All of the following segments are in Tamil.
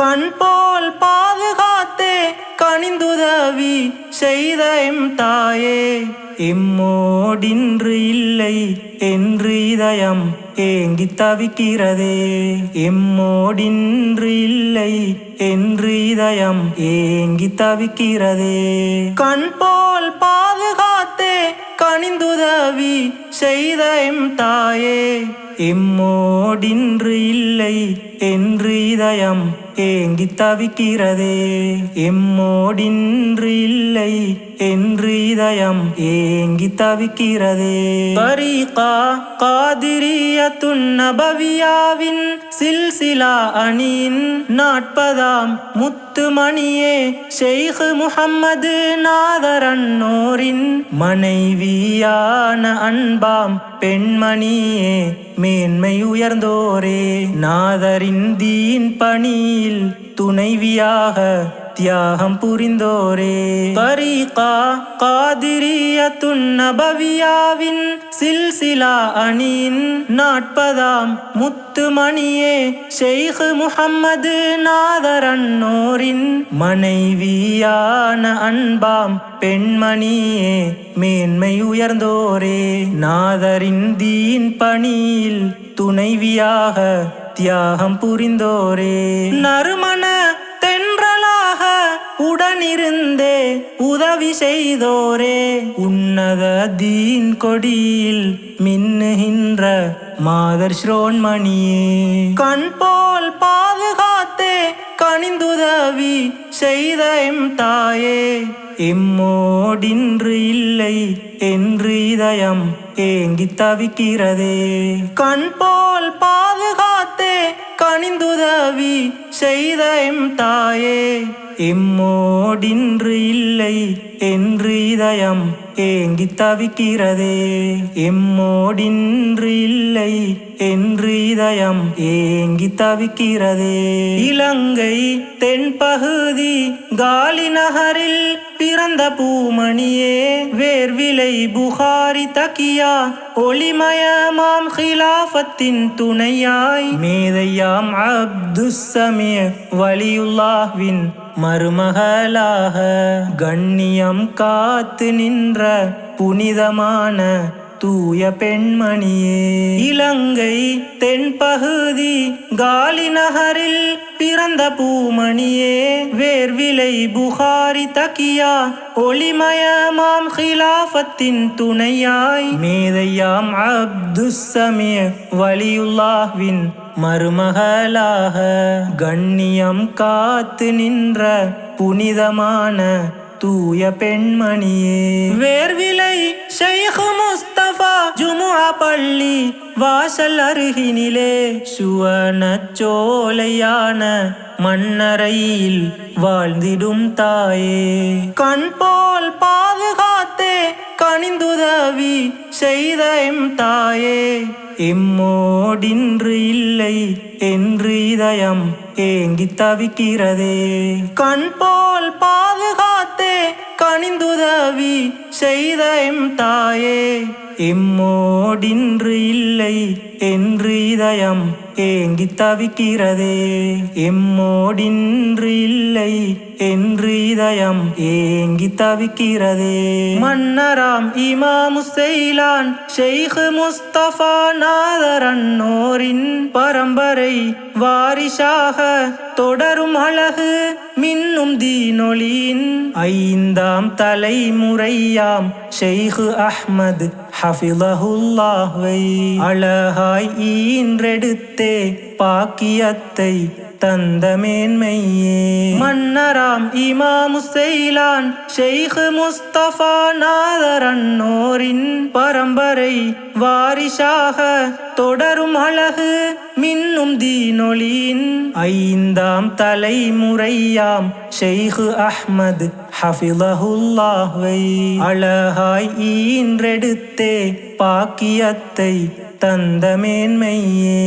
கண் போல் பாதுகாத்தே கனிந்துதவி செய்த எம் தாயே. எம்மோடின்று இல்லை என்று இதயம் ஏங்கி தவிக்கிறதே. எம்மோடின்று இல்லை என்று இதயம் ஏங்கி தவிக்கிறதே. கண் போல் பாதுகாத்தே கனிந்துதவி செய்த எம் தாயே. எம்மோடின்று இல்லை என்று இதயம் ஏங்கி தவிக்கிறதே. எம்மோடின்று இல்லை என்று இதயம் ஏ ஏங்கி தவிக்கிறதே. பரீகா காதிரியத்துன் நபவியாவின் சில்சிலா அணியின் நாட்பதாம் முத்துமணியே ஷெய்ஹ் முஹம்மது நாதரன்னோரின் மனைவியான அன்பாம் பெண்மணியே மேன்மை உயர்ந்தோரே. நாதரின் தீன் பணியில் துணைவியாக தியாகம் புரிந்தோரே. பரீகா காதிரியத்துன் நபவியாவின் சில்சிலா அணியின் நாட்பதாம் முத்துமணியே. ஷெய்ஹ் முஹம்மது நாதரன்னோரின் மனைவியான அன்பாம் பெண்மணியே மேன்மை உயர்ந்தோரே. நாதரின் தீன் பணியில் துணைவியாக தியாகம் புரிந்தோரே. நறுமண உடனிருந்தே உதவி செய்தோரே. உன்னத தீன் கொடியில் மின்னுகின்ற மாதர் ஸ்ரோன்மணியே கண் போல் பாதுகாத்தே கனிந்துதவி செய்த எம் தாயே. எம்மோடின்று இல்லை என்று இதயம் ஏங்கி தவிக்கிறதே. கண் போல் பாதுகாத்தே கனிந்துதவி செய்த எம் தாயே. எம்மோடின்று இல்லை என்று இதயம் ஏங்கி தவிக்கிறதே. எம்மோடின்று இல்லை என்று இதயம் ஏங்கி தவிக்கிறதே. இலங்கை தென்பகுதி காலி நகரில் பிறந்த பூமணியே வேர்விலை புகாரி தக்கியா ஒளிமயமாம் ஹிலாஃபத்தின் துணையாய். மேதையாம் அப்துஸ்ஸமிய வலியுல்லாஹ்வின் மருமகளாக கண்ணியம் காத்து நின்ற புனிதமான தூய பெண்மணியே. இலங்கை தென்பகுதி காலி நகரில் பிறந்த பூமணியே. வேர்விலை புகாரி தக்கியா ஒளிமயமாம் ஹிலாஃபத்தின் துணையாய். மேதையாம் அப்துஸ்ஸமிய வலியுல்லாஹ்வின் மருமகளாக. கண்ணியம் காத்து நின்ற புனிதமான தூய பெண்மணியே. வேர்விலை മുസ്തഫ പള്ളി വാശൽ അർഹിനിലെ സുവർണ ചോലയാണ് மண்ணறையில் வாழ்ந்திடும் தாயே. கண் போல் பாதுகாத்தே கனிந்துதவி செய்த எம் தாயே. எம்மோடின்று இல்லை என்று இதயம் ஏங்கி தவிக்கிறதே. கண் போல் பாதுகாத்தே கனிந்துதவி செய்த எம் தாயே. எம்மோடின்று இல்லை என்று இதயம் ஏங்கி தவிக்கிறதே? எம்மோடின்று இல்லை என்று இதயம் ஏங்கி தவிக்கிறதே? மன்னராம் இமாமு செய்லான் ஷெய்ഖ് முஸ்தபா நாதரன்னோரின் பரம்பரை வாரிசாக தொடரும் அழகு மின்னும் தீனொளியின் ஐந்தாம் தலைமுறையாம் ஷெய்ഖ് அஹ்மது ஹஃபிலஹுல்லாஹை அழகாய் ஈன்றெடுத்தே பாக்கியத்தை தந்த மேன்மையே. மன்னராம் இமாமு செய்லான் ஷெய்க் முஸ்தபா நாதரன்னோரின் பரம்பரை வாரிசாக தொடரும் அழகு மின்னும் தீனொளியின் ஐந்தாம் தலைமுறையாம் ஷெய்ഖ് அஹ்மது ஹஃபிலஹுல்லாஹ்வை அழகாய் ஈன்றெடுத்தே பாக்கியத்தை தந்த மேன்மையே.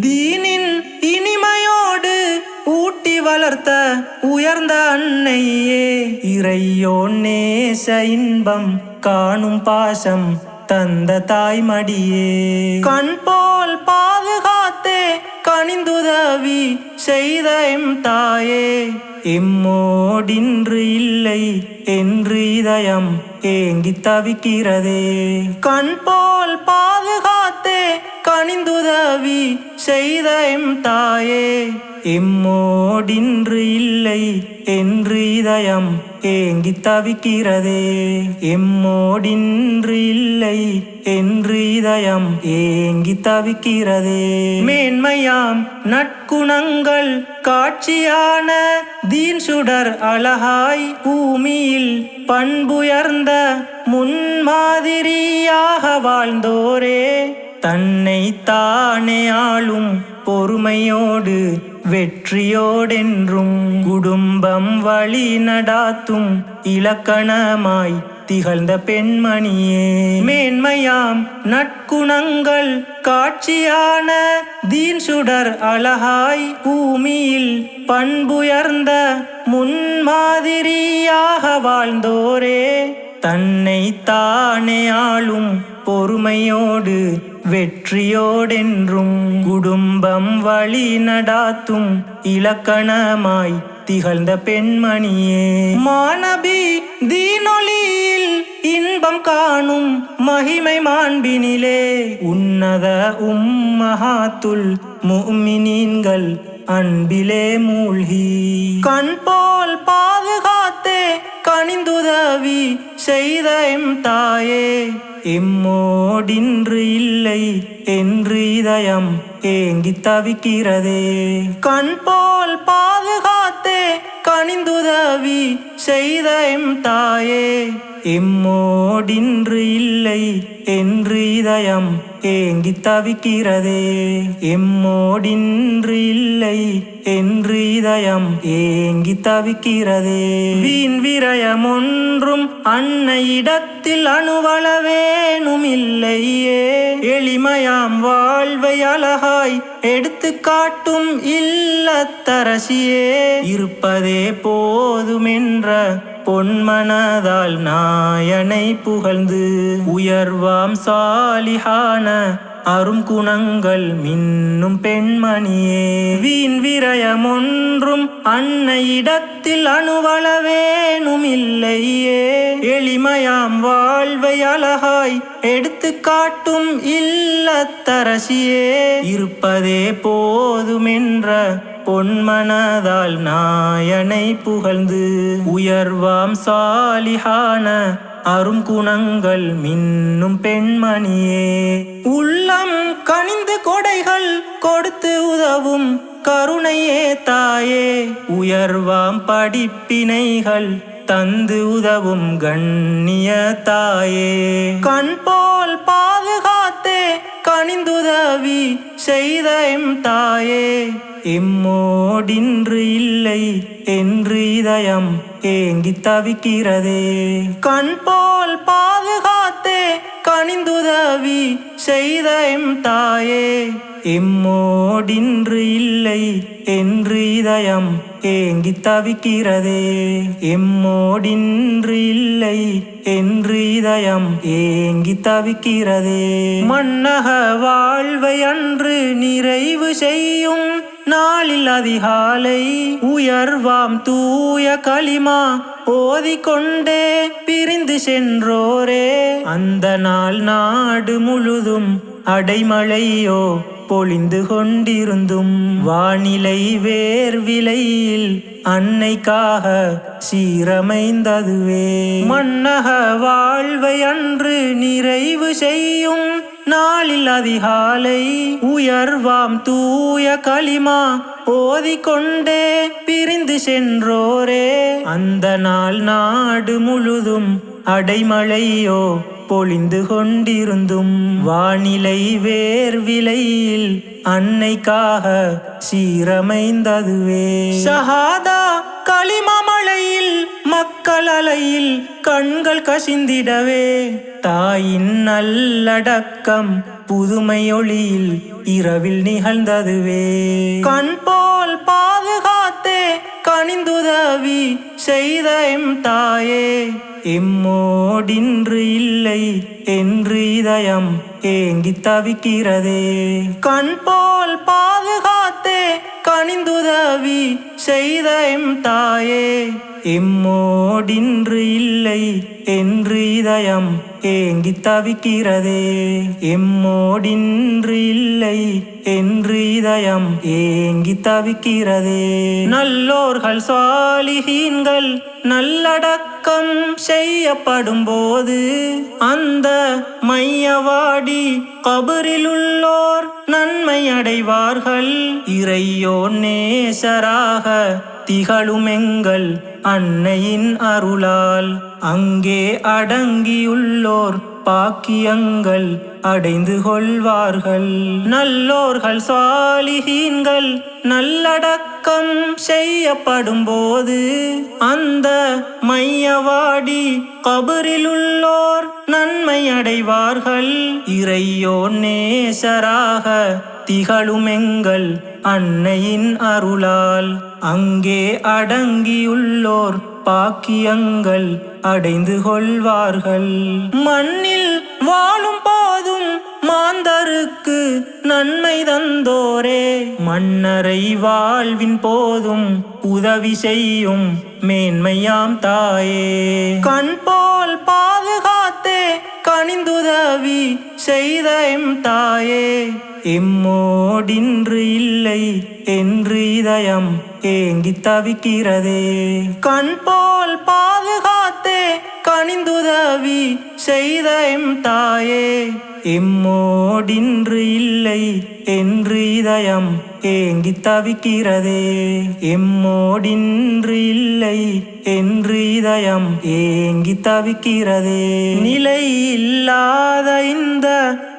தீனின் இனிமையோடு ஊட்டி வளர்த்த உயர்ந்த அன்னையே. இறையோன் நேச இன்பம் காணும் பாசம் தந்த தாய்மடியே. கண் போல் பாதுகாத்தே கனிந்துதவி செய்த எம் தாயே. எம்மோடின்று இல்லை என்று இதயம் ஏங்கி தவிக்கிறதே. கண் போல் பாதுகாத்தே கனிந்துதவி செய்த எம் தாயே. எம்மோடின்று இல்லை என்று இதயம் ஏங்கி தவிக்கிறதே. எம்மோடின்று இல்லை என்று இதயம் ஏங்கி தவிக்கிறதே. மேன்மையாம் நற்குணங்கள் காட்சியான தீன் சுடர் அழகாய் பூமியில் பண்புயர்ந்த முன்மாதிரியாக வாழ்ந்தோரே தன்னை தானே ஆளும் பொறுமையோடு வெற்றியோடென்றும் குடும்பம் வழி நடாத்தும் இலக்கணமாய் திகழ்ந்த பெண்மணியே மேன்மையாம் நற்குணங்கள் காட்சியான தீன் சுடர் அழகாய் பூமியில் பண்புயர்ந்த முன்மாதிரியாக வாழ்ந்தோரே. தன்னை தானே ஆளும் பொறுமையோடு வெற்றியோடென்றும் குடும்பம் வழி நடாத்தும் இலக்கணமாய் திகழ்ந்த பெண்மணியே. மாணபி தீனொலியில் இன்பம் காணும் மகிமை மாண்பினிலே. உன்னத உம்மஹாத்துல் முமினீன்கள் அன்பிலே மூழ்கி. கண் போல் பாதுகாத்தே கனிந்துதவி செய்த எம் தாயே. எம்மோடின்று இல்லை என்று இதயம் ஏங்கி தவிக்கிறதே. கண் போல் பாதுகாத்தே கனிந்துதவி செய்த எம் தாயே. எம்மோடின்று இல்லை என்று இதயம் ஏங்கி தவிக்கிறதே. எம்மோடின்று இல்லை என்று இதயம் ஏங்கி தவிக்கிறதே. வீண் விரயம் ஒன்றும் அன்னையிடத்தில் அணுவளவே. இல்லையே எளிமையாம் வாழ்வை அழகாய் எடுத்து காட்டும் இல்லத்தரசியே. இருப்பதே போதுமென்ற பொன்மனதால் நாயனை புகழ்ந்து உயர்வாம் சாலிஹான அரும் குணங்கள் மின்னும் பெண்மணியே. வீண் விரயமொன்றும் அன்னை அன்னையிடத்தில் அணுவளவேனும் இல்லையே எளிமையாம் வாழ்வை அழகாய் எடுத்து காட்டும் இல்லத்தரசியே. இருப்பதே போதுமென்ற பொன்மனதால் நாயனை புகழ்ந்து உயர்வாம் சாலிஹான அரும் குணங்கள் மின்னும் பெண்மணியே. உள்ளம் கனிந்து கொடைகள் கொடுத்து உதவும் கருணையே தாயே. உயர்வாம் படிப்பினைகள் தந்து உதவும் கண்ணிய தாயே. கண் போல் பாதுகாத்தே கனிந்துதவி செய்த எம் தாயே. எம்மோடின்று இல்லை என்று இதயம் ஏங்கி தவிக்கிறதே. கண் போல் பாதுகாத்தே கனிந்துதவி செய்த எம் தாயே. எம்மோடின்று இல்லை என்று இதயம் ஏங்கி தவிக்கிறதே. எம்மோடின்று இல்லை என்று இதயம் ஏங்கி தவிக்கிறதே. மன்னக வாழ்வை அன்று நிறைவு செய்யும் நாளில் அதிகாலை உயர்வாம் தூய களிமா ஓதிக்கொண்டே பிரிந்து சென்றோரே. அந்த நாள் நாடு முழுதும் அடைமழையோ பொழிந்து கொண்டிருந்தும் வானிலை வேர்விலையில் அன்னைக்காக சீரமைந்ததுவே. மன்னக வாழ்வை அன்று நிறைவு செய்யும் நாளில் அதிகாலை உயர்வாம் தூய களிமா ஓதிக்கொண்டே பிரிந்து சென்றோரே. அந்த நாள் நாடு முழுதும் அடைமழையோ பொழிந்து கொண்டிருந்தும் வானிலை வேர்விலையில் அன்னைக்காக சீரமைந்ததுவே. சஹாதா களிமமலையில் மக்கள் அலையில் கண்கள் கசிந்திடவே. தாயின் நல்லடக்கம் புதுமை ஒளியில் இரவில் நிகழ்ந்ததுவே. கண் போல் பாதுகாத்தே கனிந்துதவி செய்த எம் தாயே. எம்மோடின்று இல்லை என்று இதயம் ஏங்கி தவிக்கிறதே. கண் போல் பாதுகாத்தே கனிந்துதவி செய்த எம் தாயே. எம்மோடின்று இல்லை என்று இதயம் ஏங்கி தவிக்கிறதே. எம்மோடின்று இல்லை என்று இதயம் ஏங்கி தவிக்கிறதே. நல்லோ நல்லோர்கள் சாலிகீன்கள் நல்லடக்கம் செய்யப்படும் போது அந்த மையவாடி கபரில் உள்ளோர் நன்மை அடைவார்கள் இறையோ நேசராக திகழும் எங்கள் அன்னையின் அருளால் அங்கே அடங்கியுள்ளோர் பாக்கியங்கள் அடைந்து கொள்வார்கள். நல்லோர்கள் சாலிகீன்கள் நல்லடக்கம் செய்யப்படும் போது அந்த மையவாடி கபரில் உள்ளோர் நன்மை அடைவார்கள் இறையோ நேசராக திகழுமெங்கள் அன்னையின் அருளால் அங்கே அடங்கியுள்ளோர் பாக்கியங்கள் அடைந்து கொள்வார்கள். மண்ணில் வாழும் போதும் மாந்தருக்கு நன்மை தந்தோரே. மன்னரை வாழ்வின் போதும் உதவி செய்யும் மேன்மையாம் தாயே. கண் போல் பாதுகாத்தே கனிந்துதவி செய்த எம் தாயே. எம்மோடின்று இல்லை என்று இதயம் ஏங்கி தவிக்கிறதே. கண் போல் பாதுகாத்தே கனிந்துதவி செய்த எம் தாயே. எம்மோடின்று இல்லை என்று இதயம் ஏங்கி தவிக்கிறதே. எம்மோடின்று இல்லை என்று இதயம் ஏங்கி தவிக்கிறதே. நிலை இல்லாத இந்த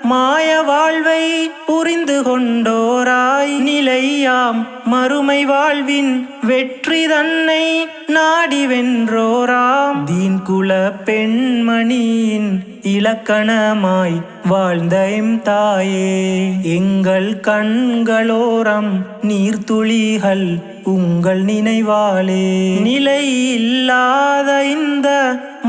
மாய வாழ்வை புரிந்து கொண்டோராய் நிலையாம் மறுமை வாழ்வின் வெற்றி தன்னை நாடி வென்றோராம். தீன்குல பெண்மணியின் இலக்கணமாய் வாழ்ந்த எம் தாயே. எங்கள் கண்களோரம் நீர்த்துளிகள் உங்கள் நினைவாலே. நிலை இல்லாத இந்த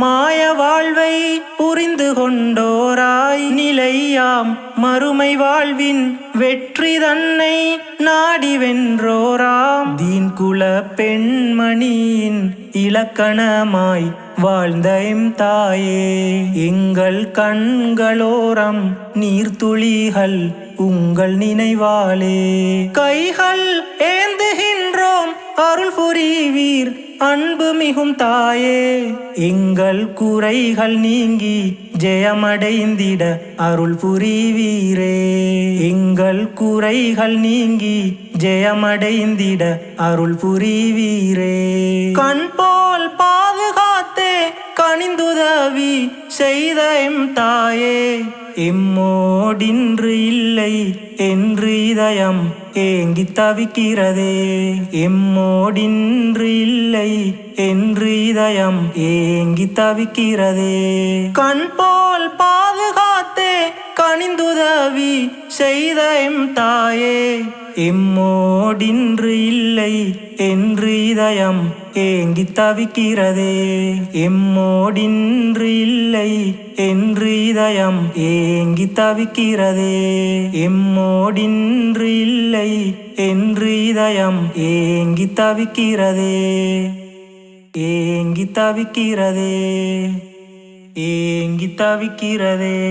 மாய வாழ்வை புரிந்து கொண்டோராய் நிலையாம் மறுமை வாழ்வின் வெற்றி தன்னை நாடி வென்றோராம். தீன் குல பெண்மணியின் இலக்கணமாய் வாழ்ந்த எம் தாயே. எங்கள் கண்களோரம் நீர்த்துளிகள் உங்கள் நினைவாலே. கைகள் ஏந்துகின்றோம் அருள் புரிவீர் அன்பு மிகும் தாயே. எங்கள் குறைகள் நீங்கி ஜெயமடைந்திட அருள் புரிவீரே. எங்கள் குறைகள் நீங்கி ஜெயமடைந்திட அருள் புரிவீரே. கண் போல் பாதுகாத்தே கனிந்துதவி செய்த எம் தாயே. எம்மோடின்று இல்லை என்று இதயம் ஏங்கி தவிக்கிறதே எம்மோடின்று இல்லை என்று இதயம் ஏங்கி தவிக்கிறதே கண் போல் பாதுகாத்தே. கனிந்துதவி செய்த எம் தாயே. எம்மோடின்று இல்லை என்று இதயம் ஏங்கி தவிக்கிறதே. எம்மோடின்று இல்லை என்று இதயம் ஏங்கி தவிக்கிறதே. எம்மோடின்று இல்லை என்று இதயம் ஏங்கி தவிக்கிறதே. ஏங்கி தவிக்கிறதே. ஏங்கி தவிக்கிறதே.